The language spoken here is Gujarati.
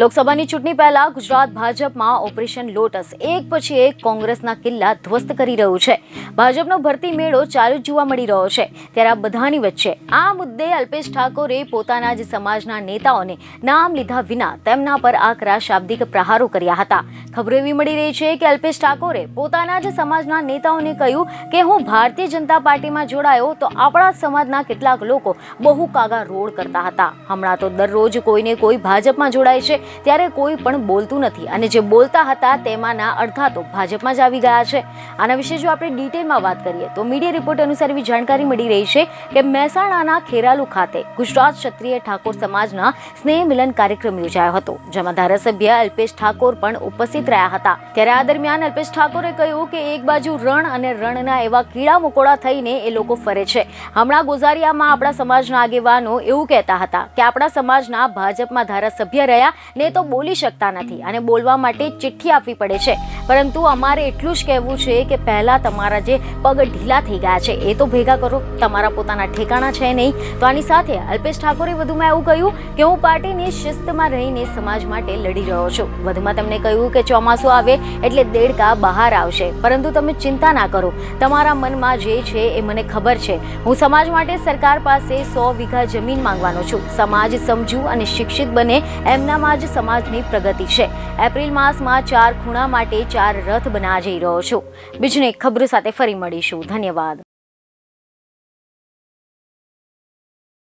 લોકસભાની ચૂંટણી પહેલા ગુજરાત ભાજપમાં ઓપરેશન લોટસ, એક પછી એક કોંગ્રેસના કિલ્લા ધ્વસ્ત કરી રહ્યું છે. ભાજપનો ભરતી મેળો ચાલુ જોવા મળી રહ્યો છે. ત્યારે આ બધાની વચ્ચે આ મુદ્દે અલ્પેશ ઠાકોરે પોતાના જ સમાજના નેતાઓને નામ લીધા વિના તેમના પર આકરા શાબ્દિક પ્રહારો કર્યા હતા. ખબરો એવી મળી રહી છે કે અલ્પેશ ઠાકોરે પોતાના જ સમાજના નેતાઓને કહ્યું કે હું ભારતીય જનતા પાર્ટીમાં જોડાયો તો આપણા સમાજના કેટલાક લોકો બહુ કાગા રોડ કરતા હતા. હમણાં તો દરરોજ કોઈને કોઈ ભાજપમાં જોડાય છે. ત્યારે કોઈ પણ બોલતું નથી. અને જે બોલતા હતા તેમાંના અડધા તો ભાજપમાં જ આવી ગયા છે. આના વિશે જો આપણે ડિટેલમાં વાત કરીએ, તો મીડિયા રિપોર્ટ અનુસાર એવી જાણકારી મળી રહી છે કે મહેસાણાના ખેરાલુ ખાતે ગુજરાત ક્ષત્રિય ઠાકોર સમાજના સ્નેહ મિલન કાર્યક્રમ યોજાયો હતો, જેમાં ધારાસભ્ય અલ્પેશ ઠાકોર પણ ઉપસ્થિત રહ્યા હતા. ત્યારે આ દરમિયાન અલ્પેશ ઠાકોરે કહ્યું કે એક બાજુ રણ અને રણના એવા કીડા મકોડા થઈને એ લોકો ફરે છે. હમણાં ગોઝારિયામાં આપણા સમાજના આગેવાનો એવું કહેતા હતા કે આપણા સમાજના ભાજપમાં ધારાસભ્ય રહ્યા ને તો બોલી શકતા નથી. અને બોલવા માટે ચિઠ્ઠી આપવી પડે છે. પરંતુ અમારે એટલું જ કહેવું છે કે પહેલાં તમારા જે પગ ઢીલા થઈ ગયા છે, એ તો ભેગા કરો. તમારા પોતાના ઠેકાણા છે નહીં. તો આની સાથે અલ્પેશ ઠાકોરે વધુમાં એવું કહ્યું કે હું પાર્ટીની શિસ્તમાં રહીને સમાજ માટે લડી રહ્યો છું. વધુમાં તેમણે કહ્યું કે ચોમાસું આવે એટલે દેડકા બહાર આવશે. પરંતુ તમે ચિંતા ના કરો. તમારા મનમાં જે છે એ મને ખબર છે. હું સમાજ માટે સરકાર પાસે સો વીઘા જમીન માંગવાનો છું. સમાજ સમજુ અને શિક્ષિત બને. એમનામાં જ સમાજની પ્રગતિ છે. એપ્રિલ માસમાં ચાર ખૂણા માટે ચાર રથ બના જઈ રહ્યો છું. બીજને ખબર સાથે ફરી મળીશું. ધન્યવાદ.